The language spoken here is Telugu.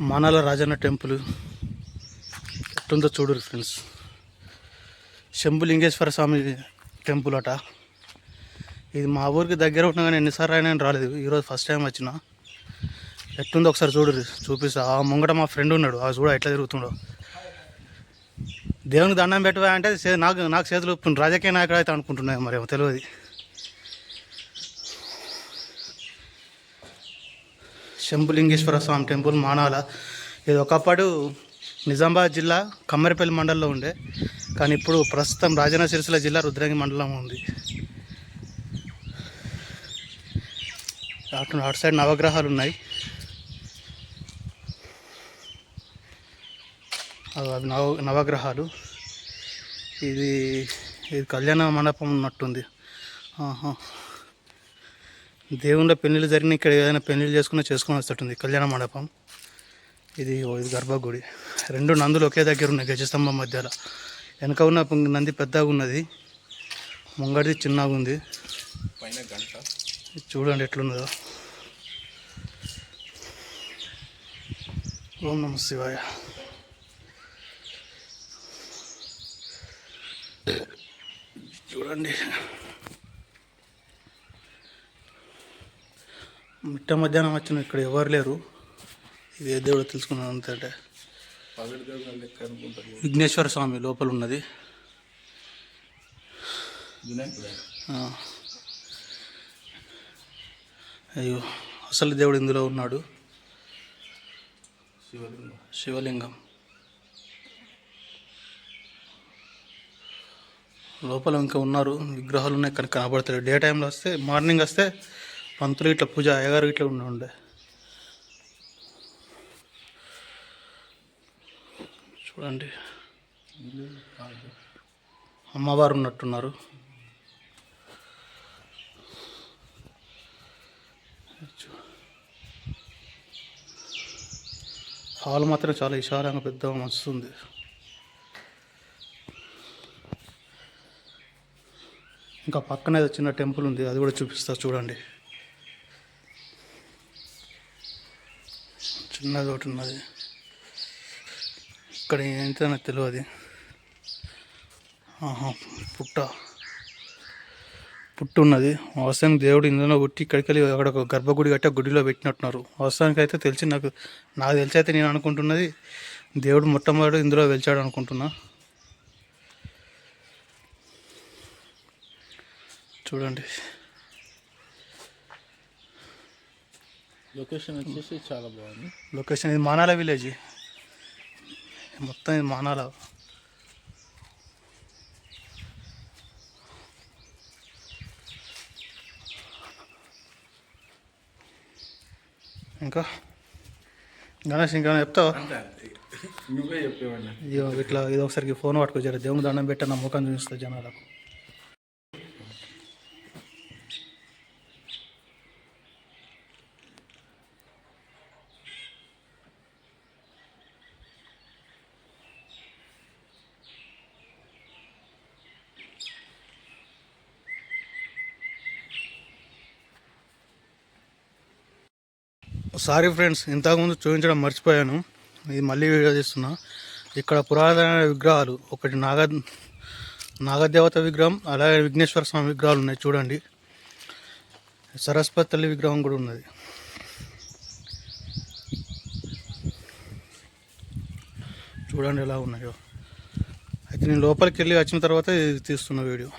మానాల రాజన్న టెంపుల్. ఎట్టుందో చూడరు ఫ్రెండ్స్ శంభులింగేశ్వర స్వామి టెంపుల్ అట. ఇది మా ఊరికి దగ్గర ఉన్నా కానీ ఎన్నిసార్లు అయినా రాలేదు. ఈరోజు ఫస్ట్ టైం వచ్చిన. ఎట్టుందో ఒకసారి చూడు చూపిస్తా. ఆ ముంగట మా ఫ్రెండ్ ఉన్నాడు. ఆ చూడ ఎట్లా తిరుగుతుండో. దేవునికి దండం పెట్టవా అంటే నాకు నాకు చేతులు రాజకీయ నాయకుడు అయితే అనుకుంటున్నాయి మరేమో తెలియదు. శంభులింగేశ్వర స్వామి టెంపుల్ మానాల. ఇది ఒకప్పుడు నిజామాబాద్ జిల్లా కమ్మరిపల్లి మండలంలో ఉండే. కానీ ఇప్పుడు ప్రస్తుతం రాజన్న సిరిసిల్ల జిల్లా రుద్రంగి మండలం ఉంది. అటు అటు సైడ్ నవగ్రహాలు ఉన్నాయి. అవి అవి నవ నవగ్రహాలు. ఇది ఇది కళ్యాణ మండపం ఉన్నట్టుంది. ఆహా. దేవుళ్ళ పెళ్ళిళ్ళు జరిగిన ఇక్కడ ఏదైనా పెళ్ళిళ్ళు చేసుకున్నా చేసుకుని వస్తుంటుంది కళ్యాణ మండపం. ఇది ఇది గర్భగుడి రెండు నందులు ఒకే దగ్గర ఉన్నాయి గజస్తంభం మధ్యలో. వెనక ఉన్న నంది పెద్దగా ఉన్నది. ముంగడిది చిన్నగా ఉంది. పైన గంట. ఇది చూడండి ఎట్లున్నదో. ఓం నమ శివాయ. చూడండి. మిట్ట మధ్యాహ్నం వచ్చిన ఇక్కడ ఎవరు లేరు. ఇది ఏ దేవుడు తెలుసుకున్నాను అంతే విఘ్నేశ్వర స్వామి లోపల ఉన్నది. అయ్యో అసలు దేవుడు ఇందులో ఉన్నాడు. శివలింగం. శివలింగం లోపల ఇంకా ఉన్నారు. విగ్రహాలు ఉన్నాయి కానీ కనబడతాయి డే టైంలో వస్తే మార్నింగ్ వస్తే పంతులు ఇట్లా పూజ అయ్యగారు ఇట్లా ఉండే చూడండి. అమ్మవారు ఉన్నట్టున్నారు. హాల్ మాత్రం చాలా విశాలంగా పెద్దగా మస్తుంది. ఇంకా పక్కనే ఏదో చిన్న టెంపుల్ ఉంది అది కూడా చూపిస్తా చూడండి. చిన్నది ఒకటి ఉన్నది. ఇక్కడ ఏంటో నాకు తెలియదు ఆహా పుట్ట. పుట్టు ఉన్నది. అవసరానికి దేవుడు ఇందులో కొట్టి ఇక్కడికి వెళ్ళి అక్కడ ఒక గర్భగుడి కట్టి ఆ గుడిలో పెట్టినట్టున్నారు. అవసరానికి అయితే తెలిసి నాకు నాకు తెలిసి అయితే నేను అనుకుంటున్నది దేవుడు మొట్టమొదటి ఇందులో వెలిచాడు అనుకుంటున్నా. చూడండి. లొకేషన్ వచ్చేసి చాలా బాగుంది. లొకేషన్ ఇది మానాల విలేజ్. మొత్తం ఇది మానాల. ఇంకా? గణేష్ ఇంకా చెప్తావా? నువ్వే చెప్పేవాడిని. ఇట్లా ఇది ఒకసారికి ఫోన్ పట్టుకొచ్చారు దేవుని దండం పెట్టా నా ముఖం చూపిస్తా జనాలకు. సారీ ఫ్రెండ్స్ ఇంతకుముందు చూపించడం మర్చిపోయాను. ఇది మళ్ళీ వీడియో తీస్తున్నా. ఇక్కడ పురాతన విగ్రహాలు ఒకటి నాగ నాగదేవత విగ్రహం అలాగే విఘ్నేశ్వర స్వామి విగ్రహాలు ఉన్నాయి చూడండి. సరస్వతి తల్లి విగ్రహం కూడా ఉన్నది. చూడండి ఎలా ఉన్నాయో. అయితే నేను లోపలికి వెళ్ళి వచ్చిన తర్వాత ఇది తీస్తున్న వీడియో.